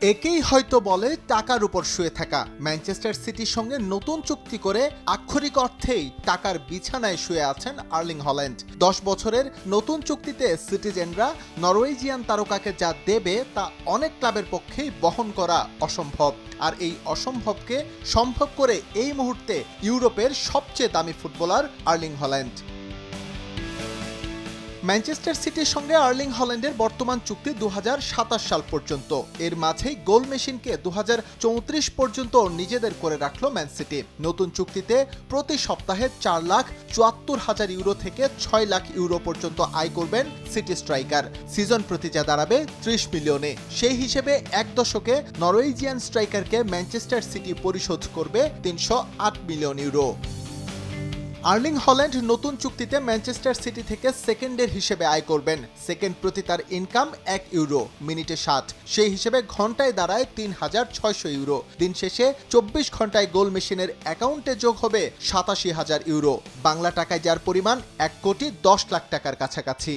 একেই হয়তো বলে টাকার উপর শুয়ে থাকা। ম্যানচেস্টার সিটির সঙ্গে নতুন চুক্তি করে আক্ষরিক অর্থেই টাকার বিছানায় শুয়ে আছেন আর্লিং হল্যান্ড। দশ বছরের নতুন চুক্তিতে সিটিজেনরা নরওয়েজিয়ান তারকাকে যা দেবে তা অনেক ক্লাবের পক্ষেই বহন করা অসম্ভব। আর এই অসম্ভবকে সম্ভব করে এই মুহূর্তে ইউরোপের সবচেয়ে দামি ফুটবলার আর্লিং হল্যান্ড। ম্যানচেস্টার সিটির সঙ্গে আর্লিং হল্যান্ডের বর্তমান চুক্তি দুহাজার সাতাশ সাল পর্যন্ত। এর মাঝেই গোল মেশিনকে দুহাজার চৌত্রিশ পর্যন্ত নিজেদের করে রাখল ম্যান সিটি। নতুন চুক্তিতে প্রতি সপ্তাহে চার লাখ চুয়াত্তর হাজার ইউরো থেকে ছয় লাখ ইউরো পর্যন্ত আয় করবেন সিটি স্ট্রাইকার। সিজন প্রতি যা দাঁড়াবে ত্রিশ মিলিয়নে। সেই হিসেবে এক দশকে নরওয়েজিয়ান স্ট্রাইকারকে ম্যানচেস্টার সিটি পরিশোধ করবে তিনশো আট মিলিয়ন ইউরো। আর্লিং হল্যান্ড নতুন চুক্তিতে ম্যানচেস্টার সিটি থেকে সেকেন্ডের হিসেবে আয় করবেন। সেকেন্ড প্রতি তার ইনকাম এক ইউরো, মিনিটে সাত। সেই হিসেবে ঘন্টায় দাঁড়ায় তিন হাজার ছয়শো ইউরো। দিন শেষে চব্বিশ ঘন্টায় গোল মেশিনের অ্যাকাউন্টে যোগ হবে সাতাশি হাজার ইউরো। বাংলা টাকায় যার পরিমাণ এক কোটি দশ লাখ টাকার কাছাকাছি।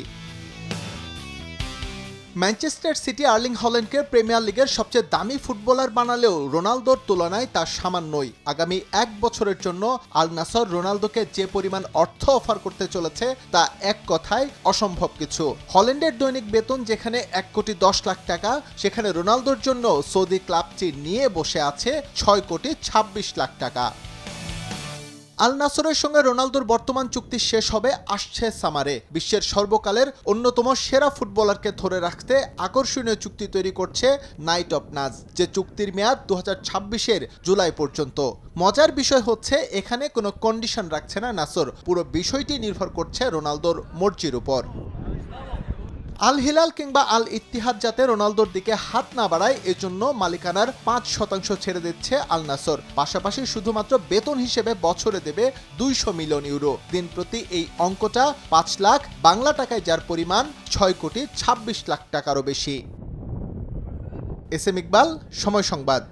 ম্যানচেস্টার সিটি আর্লিং হল্যান্ডকে প্রিমিয়ার লিগের সবচেয়ে দামি ফুটবলার বানালেও রোনালদোর তুলনায় তা সামান্যই। আগামী এক বছরের জন্য আল নাসর রোনালদোকে যে পরিমাণ অর্থ অফার করতে চলেছে, তা এক কথায় অসম্ভব কিছু। হল্যান্ডের দৈনিক বেতন যেখানে এক কোটি দশ লাখ টাকা, সেখানে রোনালদোর জন্য সৌদি ক্লাবটি নিয়ে বসে আছে ছয় কোটি ছাব্বিশ লাখ টাকা। আল নাসরের সঙ্গে রোনালদোর বর্তমান চুক্তি শেষ হবে আসছে সামারে। বিশ্বের সর্বকালের অন্যতম সেরা ফুটবলারকে ধরে রাখতে আকর্ষণীয় চুক্তি তৈরি করছে নাইট অফ নাজ, যে চুক্তির মেয়াদ দু হাজার জুলাই পর্যন্ত। মজার বিষয় হচ্ছে, এখানে কোনো কন্ডিশন রাখছে না নাসর। পুরো বিষয়টি নির্ভর করছে রোনালদোর মর্জির উপর। আল হিলাল কিংবা আল ইত্তিহাদ যাতে রোনালদোর দিকে হাত না বাড়ায়, এজন্য মালিকানার পাঁচ শতাংশ ছেড়ে দিচ্ছে আল নাসর পাশাপাশি শুধুমাত্র বেতন হিসেবে বছরে দেবে দুইশো মিলিয়ন ইউরো। দিন প্রতি এই অঙ্কটা পাঁচ লাখ বাংলা টাকায়, যার পরিমাণ ছয় কোটি ছাব্বিশ লাখ টাকারও বেশি। এস এম ইকবাল, সময় সংবাদ।